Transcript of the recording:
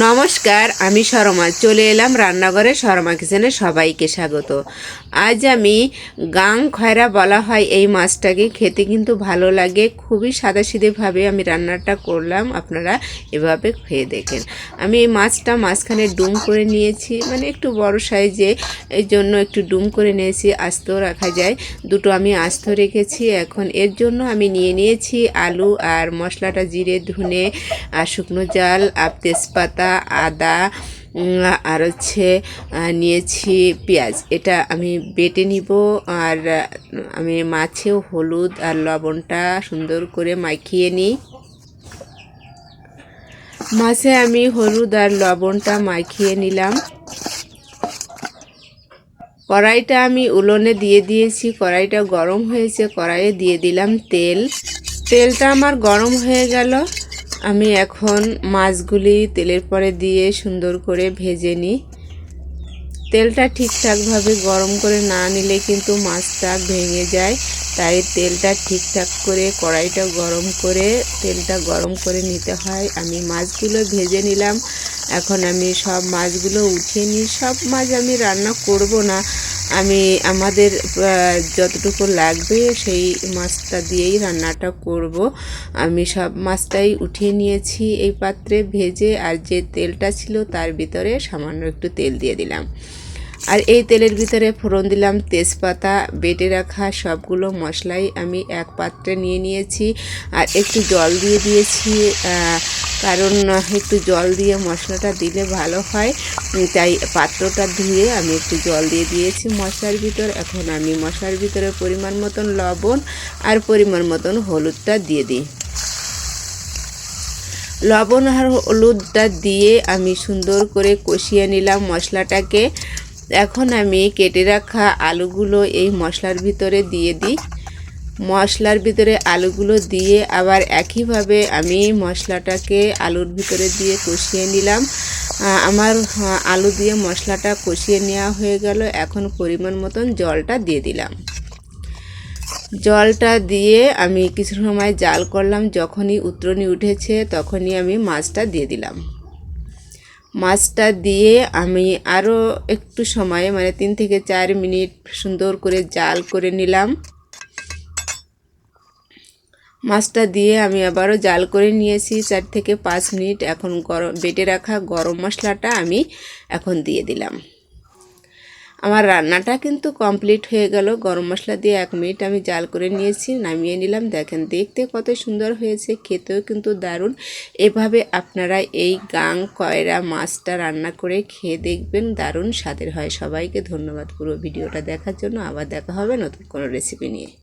নমস্কার, আমি শর্মা। চলে এলাম রান্নাঘরে শর্মা কিচেনে সবাইকে স্বাগত। আজ আমি গাং খয়রা বলা হয় এই মাছটাকে খেতে কিন্তু ভালো লাগে। খুবই সাদাসিধেভাবে আমি রান্নাটা করলাম, আপনারা এভাবে খেয়ে দেখেন। আমি এই মাছটা মাঝখানে ডুম করে নিয়েছি মানে একটু বড় সাইজে, এর জন্য একটু ডুম করে নিয়েছি, আস্তেও রাখা যায়। দুটো আমি আস্ত রেখেছি, এখন এর জন্য আমি নিয়ে নিয়েছি আলু আর মশলাটা, জিরে, ধুনে আর শুকনো জাল আর তেজপাতা। আদা উম, আর হচ্ছে নিয়েছি পেঁয়াজ। এটা আমি বেটে নিব আর আমি মাছেও হলুদ আর লবণটা সুন্দর করে মাখিয়ে নিই। মাছে আমি হলুদ আর লবণটা মাখিয়ে নিলাম। কড়াইটা আমি উলনে দিয়ে দিয়েছি কড়াইটা গরম হয়েছে কড়াইয়ে দিয়ে দিলাম তেল। তেলটা আমার গরম হয়ে গেল। আমি এখন মাছগুলি তেলের পরে দিয়ে সুন্দর করে ভেজে নিই। তেলটা ঠিকঠাকভাবে গরম করে না নিলে কিন্তু মাছটা ভেঙে যায়। তাই তেলটা ঠিকঠাক করে কড়াইটা গরম করে তেলটা গরম করে নিতে হয়। আমি মাছগুলো ভেজে নিলাম। এখন আমি সব মাছগুলো উঠিয়ে নিই। সব মাছ আমি রান্না করব না। আমি আমাদের যতটুকু লাগবে সেই মাছটা দিয়েই রান্নাটা করব। আমি সব মাছটাই উঠিয়ে নিয়েছি এই পাত্রে ভেজে, আর যে তেলটা ছিল তার ভিতরে সামান্য একটু তেল দিয়ে দিলাম। আর এই তেলের ভিতরে ফোড়ন দিলাম, তেজপাতা বেটে রাখা সবগুলো মশলাই আমি এক পাত্রে নিয়ে নিয়েছি। আর একটু জল দিয়ে দিয়েছি কারণ একটু জল দিয়ে মশলাটা দিলে ভালো হয়। তাই পাত্রটা ধুয়ে আমি একটু জল দিয়ে দিয়েছি মশলার ভিতর। এখন আমি মশলার ভিতরে পরিমাণ মতন লবণ আর পরিমাণ মতন হলুদটা দিয়ে দিই। লবণ আর হলুদটা দিয়ে আমি সুন্দর করে কষিয়ে নিলাম মশলাটাকে। এখন আমি কেটে রাখা আলুগুলো এই মশলার ভিতরে দিয়ে দিই। মশলার ভিতরে আলুগুলো দিয়ে আবার একইভাবে আমি মশলাটাকে আলুর ভিতরে দিয়ে কষিয়ে নিলাম। আমার আলু দিয়ে মশলাটা কষিয়ে নেওয়া হয়ে গেল। এখন পরিমাণ মতন জলটা দিয়ে দিলাম। জলটা দিয়ে আমি কিছু সময় জাল করলাম। যখনই উত্তরণী উঠেছে তখনই আমি মাছটা দিয়ে দিলাম। মাছটা দিয়ে আমি আরও একটু সময় মানে তিন থেকে চার মিনিট সুন্দর করে জাল করে নিলাম। মাছটা দিয়ে আমি আবারও জাল করে নিয়েছি। চার থেকে পাঁচ মিনিট এখন গরম বেটে রাখা গরম মশলাটা আমি এখন দিয়ে দিলাম। আমার রান্নাটা কিন্তু কমপ্লিট হয়ে গেল। গরম মশলা দিয়ে এক মিনিট আমি জাল করে নিয়েছি, নামিয়ে নিলাম। দেখেন, দেখতে কত সুন্দর হয়েছে, খেতেও কিন্তু দারুণ। এভাবে আপনারা এই গাং কয়রা মাছটা রান্না করে খেয়ে দেখবেন, দারুণ স্বাদের হয়। সবাইকে ধন্যবাদ পুরো ভিডিওটা দেখার জন্য। আবার দেখা হবে নতুন কোনো রেসিপি নিয়ে।